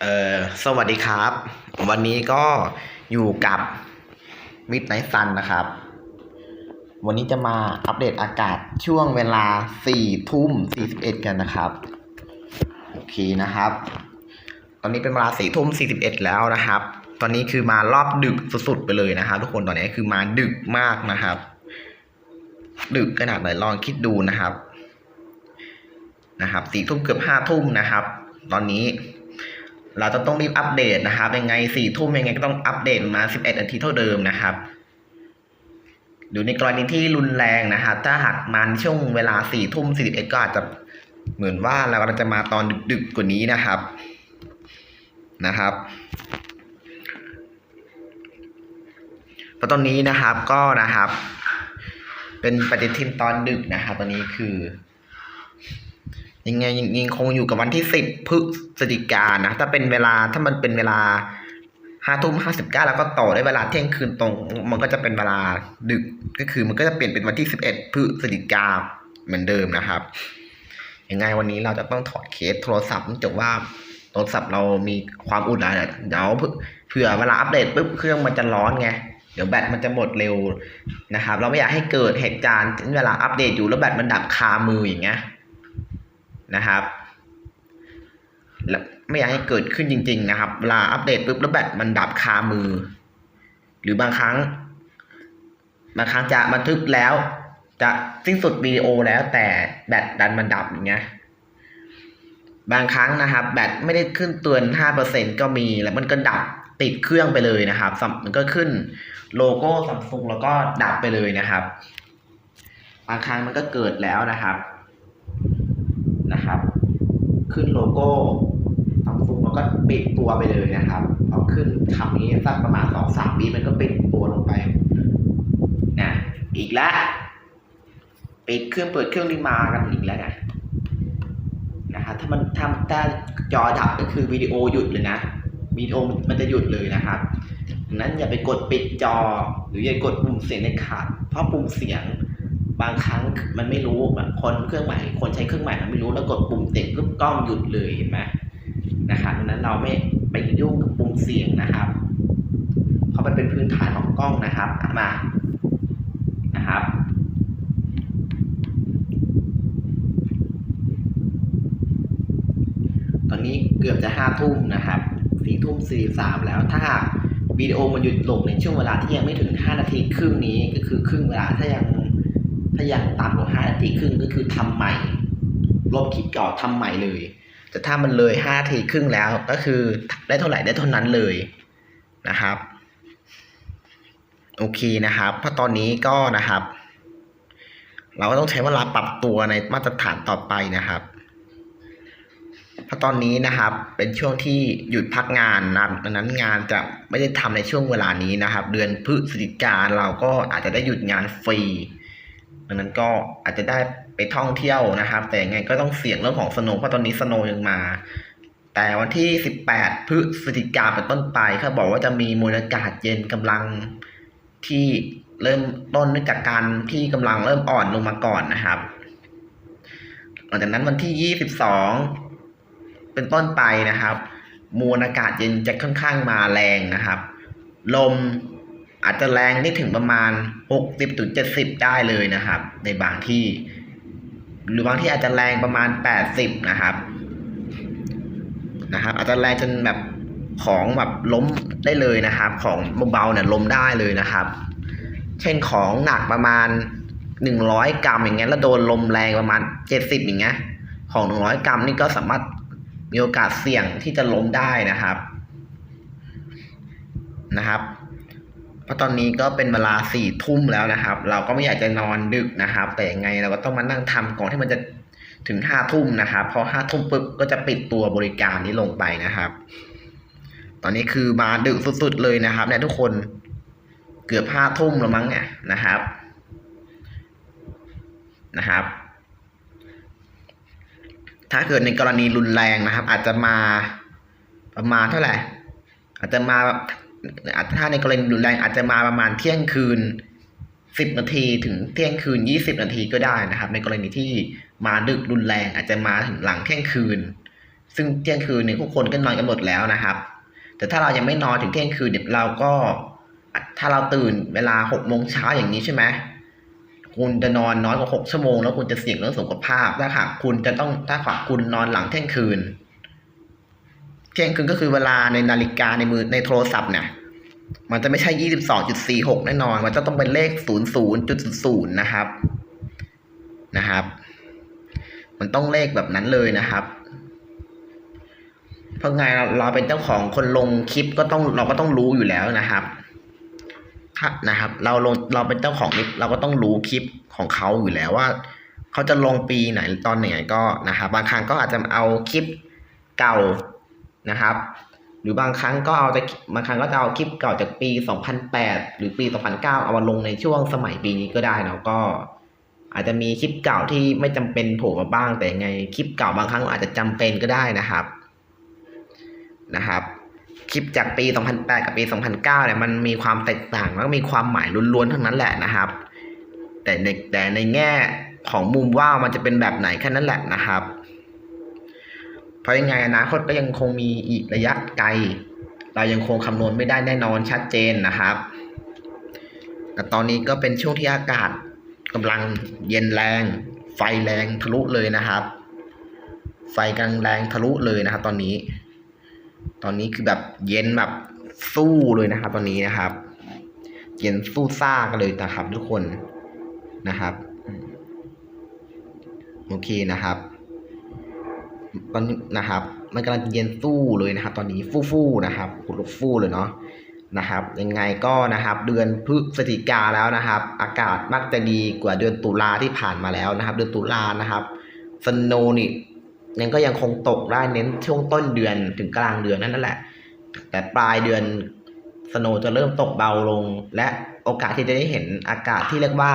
เอ่อสวัสดีครับ วันนี้ก็อยู่กับมิดไนซันนะครับ วันนี้จะมาอัปเดตอากาศช่วงเวลา4ทุ่ม41 กันนะครับ โอเคนะครับ ตอนนี้เป็นเวลา4ทุ่ม41 แล้วนะครับ ตอนนี้คือมารอบดึกสุดๆไปเลยนะครับทุกคนตอนนี้คือมาดึกมากนะครับ ดึกขนาดไหนลองคิดดูนะครับ นะครับสี่ทุ่มเกือบห้าทุ่มนะครับ ตอนนี้ เราจะต้องรีบอัปเดตนะครับยังไงสี่ทุ่มยังไงก็ต้องอัปเดตมาสิบเอ็ดนาทีเท่าเดิมนะครับหรือในกรณีที่รุนแรงนะครับถ้าหากมันช่วงเวลาสี่ทุ่มสี่สิบเอ็ดก็อาจจะเหมือนว่าเรากำลังจะมาตอนดึกๆกว่านี้นะครับนะครับเพราะตอนนี้นะครับก็นะครับ เป็นปฏิทินตอนดึกนะครับตอนนี้คือ ยังไงยังยังคงอยู่กับวันที่สิบพฤศจิกานนะถ้าเป็นเวลาถ้ามันเป็นเวลาห้าทุ่มห้าสิบเก้าแล้วก็ต่อได้เวลาเที่ยงคืนตรง มันก็จะเป็นเวลาดึกก็คือมันก็จะเปลี่ยนเป็นวันที่สิบเอ็ดพฤศจิกาเหมือนเดิมนะครับยังไงวันนี้เราจะต้องถอดเคสโทรศัพท์เนื่องจากว่าโทรศัพท์เรามีความอุ่นอะไรเดี๋ยวเผื่อเวลาอัปเดตปุ๊บเครื่องมันจะร้อนไงเดี๋ยวแบตมันจะหมดเร็วนะครับ เราไม่อยากให้เกิดเหตุการณ์เวลาอัปเดตอยู่แล้วแบตมันดับคามืออย่างเงี้ย นะครับและไม่อยากให้เกิดขึ้นจริง ๆ นะครับเวลาอัปเดตปุ๊บแล้วแบตมันดับคามือ หรือบางครั้ง บางครั้งจะบันทึกแล้ว จะสิ้นสุดวิดีโอแล้วแต่แบตดันมันดับอย่างเงี้ยบางครั้งนะครับ แบตไม่ได้ขึ้นเตือนห้าเปอร์เซ็นก็มีแล้วมันก็ดับติดเครื่องไปเลยนะครับมมันก็ขึ้นโลโก้ซัมซุงแล้วก็ดับไปเลยนะครับ บางครั้งมันก็เกิดแล้วนะครับ นะครับ ขึ้นโลโก้ซัมซุงแล้วก็ปิดตัวไปเลยนะครับพอขึ้นคำนี้สักประมาณสองสามวิมันก็ปิดตัวลงไปนะอีกแล้วปิดเครื่องเปิดเครื่องนี่มากันอีกแล้วนะนะครับถ้ามันถ้าถ้าจอดับก็คือวิดีโอหยุดเลยนะวิดีโอมันจะหยุดเลยนะครับดังนั้นอย่าไปกดปิดจอ หรืออย่ากดปุ่มเสียงในขาด เพราะปุ่มเสียง บางครั้งมันไม่รู้แบบคนเครื่องใหม่คนใช้เครื่องใหม่มันไม่รู้แล้วกดปุ่มติดปุ๊บกล้องหยุดเลยเห็นไหมนะครับดังนั้นเราไม่ไปยุ่งกับปุ่มเสียงนะครับ เพราะมันเป็นพื้นฐานของกล้องนะครับมานะครับตอนนี้เกือบจะห้าทุ่มนะครับสี่ทุ่มสี่สามแล้วถ้าวิดีโอมันหยุดลงในช่วงเวลาที่ยังไม่ถึงห้านาทีครึ่งนี้ก็คือครึ่งเวลาถ้ายัง ถ้ายังต่ำกว่าห้านาทีครึ่งก็คือทำใหม่ลบคลิปเก่าทำใหม่เลย แต่ถ้ามันเลยห้านาทีครึ่งแล้วก็คือได้เท่าไหร่ได้เท่านั้นเลยนะครับ โอเคนะครับ เพราะตอนนี้ก็นะครับ เราก็ต้องใช้เวลาปรับตัวในมาตรฐานต่อไปนะครับเพราะตอนนี้นะครับเป็นช่วงที่หยุดพักงานนะดังนั้นงานจะไม่ได้ทำในช่วงเวลานี้นะครับ เดือนพฤศจิกาเราก็อาจจะได้หยุดงานฟรี ดังนั้นก็อาจจะได้ไปท่องเที่ยวนะครับ แต่ยังไงก็ต้องเสี่ยงเรื่องของสโนว์เพราะตอนนี้สโนว์ยังมา แต่วันที่ 18 พฤศจิกาเป็นต้นไปเขาบอกว่าจะมีมวลอากาศเย็นกำลังที่เริ่มต้นเนื่องจากการที่กำลังเริ่มอ่อนลงมาก่อนนะครับหลังจากนั้นวันที่ 22 เป็นต้นไปนะครับ มวลอากาศเย็นจะค่อนข้างมาแรงนะครับ ลม อาจจะแรงได้ถึงประมาณ 60ถึง70 ได้เลยนะครับ ในบางที่ หรือบางที่อาจจะแรงประมาณ 80 นะครับนะครับ อาจจะแรงจนแบบของแบบล้มได้เลยนะครับ ของเบาๆเนี่ยล้มได้เลยนะครับ เช่นของหนักประมาณ 100 กรัมอย่างเงี้ยแล้วโดนลมแรงประมาณ 70 อย่างเงี้ยของ 100 กรัมนี่ก็สามารถมีโอกาสเสี่ยงที่จะล้มได้นะครับนะครับ เพราะตอนนี้ก็เป็นเวลาสี่ทุ่มแล้วนะครับ เราก็ไม่อยากจะนอนดึกนะครับ แต่ยังไงเราก็ต้องมานั่งทำก่อนที่มันจะถึงห้าทุ่มนะครับ พอห้าทุ่มปุ๊บก็จะปิดตัวบริการนี้ลงไปนะครับ ตอนนี้คือมาดึกสุดๆเลยนะครับเนี่ยทุกคนเกือบห้าทุ่มแล้วมั้งเนี่ยนะครับนะครับ ถ้าเกิดในกรณีรุนแรงนะครับ อาจจะมาประมาณเท่าไหร่อาจจะมา อาจถ้าในกรณีรุนแรงอาจจะมาประมาณเที่ยงคืนสิบนาทีถึงเที่ยงคืนยี่สิบนาทีก็ได้นะครับ ในกรณีที่มาดึกรุนแรงอาจจะมาถึงหลังเที่ยงคืน ซึ่งเที่ยงคืนเนี่ยทุกคนก็นอนกันหมดแล้วนะครับ แต่ถ้าเรายังไม่นอนถึงเที่ยงคืนเนี่ยเราก็ถ้าเราตื่นเวลาหกโมงเช้าอย่างนี้ใช่ไหมคุณจะนอนน้อยกว่าหกชั่วโมงแล้วคุณจะเสี่ยงเรื่องสุขภาพถ้าหากคุณจะต้องถ้าหากคุณนอนหลังเที่ยงคืน เที่ยงคืนก็คือเวลาในนาฬิกาในมือในโทรศัพท์เนี่ยมันจะไม่ใช่ยี่สิบสองจุดสี่หกแน่นอน มันจะต้องเป็นเลขศูนย์ศูนย์จุดศูนย์นะครับนะครับ มันต้องเลขแบบนั้นเลยนะครับ เพราะไงเราเราเป็นเจ้าของคนลงคลิปก็ต้องเราก็ต้องรู้อยู่แล้วนะครับถ้านะครับ เราลงเราเป็นเจ้าของคลิปเราก็ต้องรู้คลิปของเขาอยู่แล้วว่าเขาจะลงปีไหนตอนไหนก็นะครับ บางครั้งก็อาจจะเอาคลิปเก่า นะครับ หรือบางครั้งก็เอาแต่บางครั้งก็จะเอาคลิปเก่าจากปี 2008 หรือปี 2009 เอามาลงในช่วงสมัยปีนี้ก็ได้นะก็ อาจจะมีคลิปเก่าที่ไม่จำเป็นโผล่มาบ้าง แต่ยังไงคลิปเก่าบางครั้งอาจจะจำเป็นก็ได้นะครับนะครับคลิปจากปี 2008 กับปี 2009 เนี่ยมันมีความแตกต่างแล้วก็มีความหมายล้วนๆทั้งนั้นแหละนะครับ แต่ในแต่ในแง่ของมุมว่ามันจะเป็นแบบไหนแค่นั้นแหละนะครับ ราะยังไงอนาคตก็ยังคงมีอีกระยะไกล เรายังคงคำนวณไม่ได้แน่นอนชัดเจนนะครับแต่ตอนนี้ก็เป็นช่วงที่อากาศกำลังเย็นแรง ไฟแรงทะลุเลยนะครับ ไฟกำลังแรงทะลุเลยนะครับ ตอนนี้ ตอนนี้คือแบบเย็นแบบสู้เลยนะครับ ตอนนี้นะครับ เย็นสู้ซ่ากันเลยนะครับ ทุกคนนะครับโอเคนะครับ ตอนนี้นะครับ มันกำลังเย็นสู้เลยนะครับ ตอนนี้ฟู่ฟู่ๆนะครับขุดลุกฟู่เลยเนาะนะครับ ยังไงก็นะครับ เดือนพฤศจิกาแล้วนะครับ อากาศมักจะดีกว่าเดือนตุลาที่ผ่านมาแล้วนะครับ เดือนตุลานะครับสโนนี่ยังก็ยังคงตกได้เน้นช่วงต้นเดือนถึงกลางเดือนนั่นแหละ แต่ปลายเดือนสโนจะเริ่มตกเบาลง และโอกาสที่จะได้เห็นอากาศที่เรียกว่า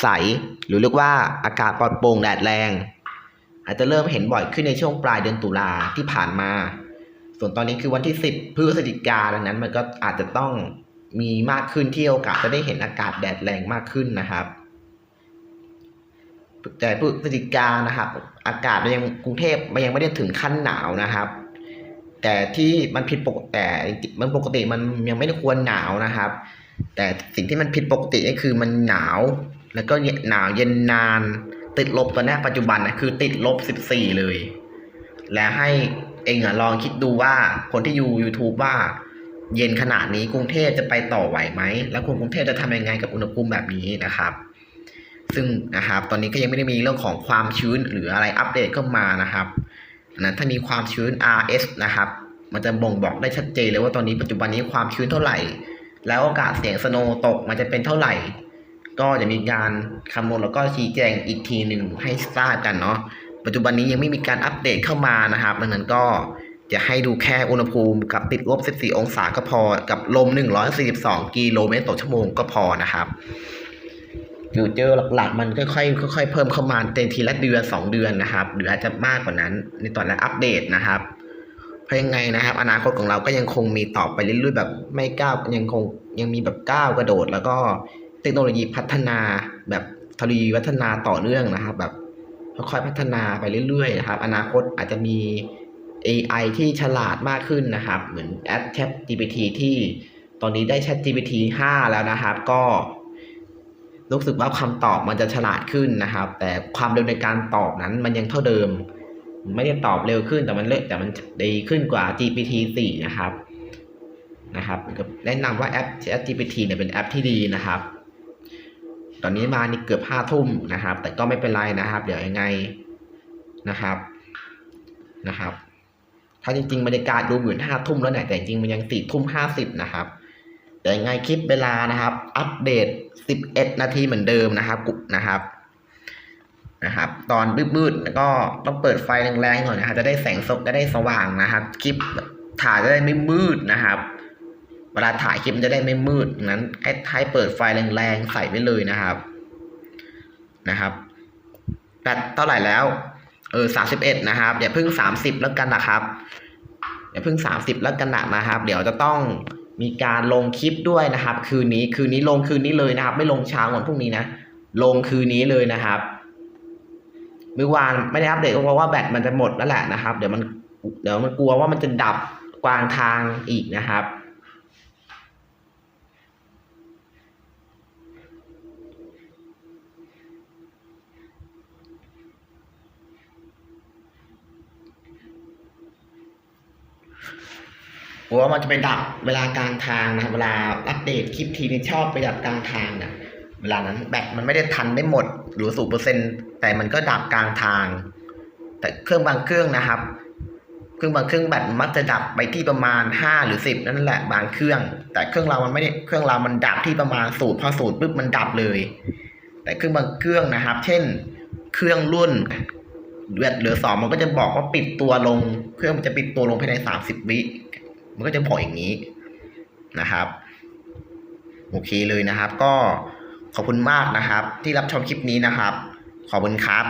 ใสหรือเรียกว่าอากาศปลอดโปร่งแดดแรง อาจจะเริ่มเห็นบ่อยขึ้นในช่วงปลายเดือนตุลาที่ผ่านมา ส่วนตอนนี้คือวันที่ 10 พฤศจิกาดังนั้น มันก็อาจจะต้องมีมากขึ้นที่โอกาสจะได้เห็นอากาศแดดแรงมากขึ้นนะครับแต่พฤศจิกานะครับ อากาศมันยังกรุงเทพมันยังไม่ได้ถึงขั้นหนาวนะครับ แต่ที่มันผิดปกติแต่มันปกติมันยังไม่ได้ควรหนาวนะครับ แต่สิ่งที่มันผิดปกติก็คือมันหนาว แล้วก็หนาวเย็นนาน ติดลบตอนนี้ปัจจุบันนะคือติดลบสิบสี่เลย และให้เองอะลองคิดดูว่าคนที่อยู่ YouTube ว่า เย็นขนาดนี้กรุงเทพจะไปต่อไหวไหม แล้วคนกรุงเทพจะทำยังไงกับอุณหภูมิแบบนี้นะครับ ซึ่งนะครับ ตอนนี้ก็ยังไม่ได้มีเรื่องของความชื้นหรืออะไรอัปเดตเข้ามานะครับนนั้นถ้ามีความชื้น RS นะครับ มันจะบ่งบอกได้ชัดเจนเลยว่าตอนนี้ปัจจุบันนี้ความชื้นเท่าไหร่ แล้วโอกาสเสียงสโนว์ตกมันจะเป็นเท่าไหร่ ก็จะมีการคำนวณแล้วก็ชี้แจงอีกทีหนึ่งให้ทราบกันเนาะปัจจุบันนี้ยังไม่มีการอัปเดตเข้ามานะครับดังนั้นก็จะให้ดูแค่อุณหภูมิกับติดลบ 14 องศาก็พอ กับลม 142 กิโลเมตรต่อชั่วโมงก็พอนะครับฟิวเจอร์หลักๆ มันค่อยๆค่อยๆเพิ่มเข้ามาเต็มทีละเดือน 2 เดือนนะครับ หรืออาจจะมากกว่านั้นในตอนละอัปเดตนะครับ เพราะยังไงนะครับ อนาคตของเราก็ยังคงมีต่อไปเรื่อยๆแบบไม่ก้าวยังคงยังมีแบบก้าวกระโดดแล้วก็ ทคโนโลยีพัฒนาแบบทวีวัฒนาต่อเนื่องนะครับ แบบค่อยๆพัฒนาไปเรื่อยๆนะครับ อนาคตอาจจะมี AI ที่ฉลาดมากขึ้นนะครับ เหมือนแอป Chat GPT ที่ตอนนี้ได้ Chat GPT 5 แล้วนะครับ ก็รู้สึกว่าคำตอบมันจะฉลาดขึ้นนะครับ แต่ความเร็วในการตอบนั้นมันยังเท่าเดิม ไม่ได้ตอบเร็วขึ้นแต่มันเล็แต่มันดีขึ้นกว่า GPT 4 นะครับนะครับแนะนำว่าแอป Chat GPT เนี่ยเป็นแอปที่ดีนะครับ ตอนนี้มานี่เกือบห้าทุ่มนะครับ แต่ก็ไม่เป็นไรนะครับ เดี๋ยวยังไงนะครับนะครับ ถ้าจริงๆบรรยากาศดูเหมือนห้าทุ่มแล้วเนี่ยแต่จริงมันยังสี่ทุ่มห้าสิบนะครับ แต่ยังไงคลิปเวลานะครับ อัปเดตสิบเอ็ดนาทีเหมือนเดิมนะครับกุนะครับนะครับ ตอนมืดๆแล้วก็ต้องเปิดไฟแรงๆหน่อยนะครับจะได้แสงสดจะได้สว่างนะครับ คลิปถ่ายจะได้ไม่มืดนะครับ เวลาถ่ายคลิปมันจะได้ไม่มืดงั้นให้ให้เปิดไฟแรงๆใส่ไว้เลยนะครับนะครับแบตเท่าไหร่แล้วเออสามสิบเอ็ดนะครับอย่าเพิ่งสามสิบแล้วกันนะครับอย่าเพิ่งสามสิบแล้วกันนะครับ เดี๋ยวจะต้องมีการลงคลิปด้วยนะครับ คืนนี้คืนนี้ลงคืนนี้เลยนะครับ ไม่ลงเช้าวันพรุ่งนี้นะลงคืนนี้เลยนะครับเมื่อวานไม่ได้อัปเดตก็เพราะว่าแบตมันจะหมดแล้วแหละนะครับ เดี๋ยวมันเดี๋ยวมันกลัวว่ามันจะดับกลางทางอีกนะครับ กลัวว่ามันจะไปดับเวลากลางทางนะครับเวลาอัปเดตคลิปทีนี่ชอบไปดับกลางทางเนี่ยเวลานั้นแบตมันไม่ได้ทันได้หมดหรือสูเปอร์เซ็นต์แต่มันก็ดับกลางทาง แต่เครื่องบางเครื่องนะครับ เครื่องบางเครื่องแบตมักจะดับไปที่ประมาณห้าหรือสิบนั่นแหละบางเครื่อง แต่เครื่องเรามันไม่ได้เครื่องเรามันดับที่ประมาณสูตรพอสูตรปุ๊บมันดับเลย แต่เครื่องบางเครื่องนะครับ เช่น เครื่องรุ่นแบตเหลือสองมันก็จะบอกว่าปิดตัวลง เครื่องมันจะปิดตัวลงภายในสามสิบวิ มันก็จะบอกอย่างนี้นะครับโอเคเลยนะครับ ก็ขอบคุณมากนะครับ ที่รับชมคลิปนี้นะครับ ขอบคุณครับ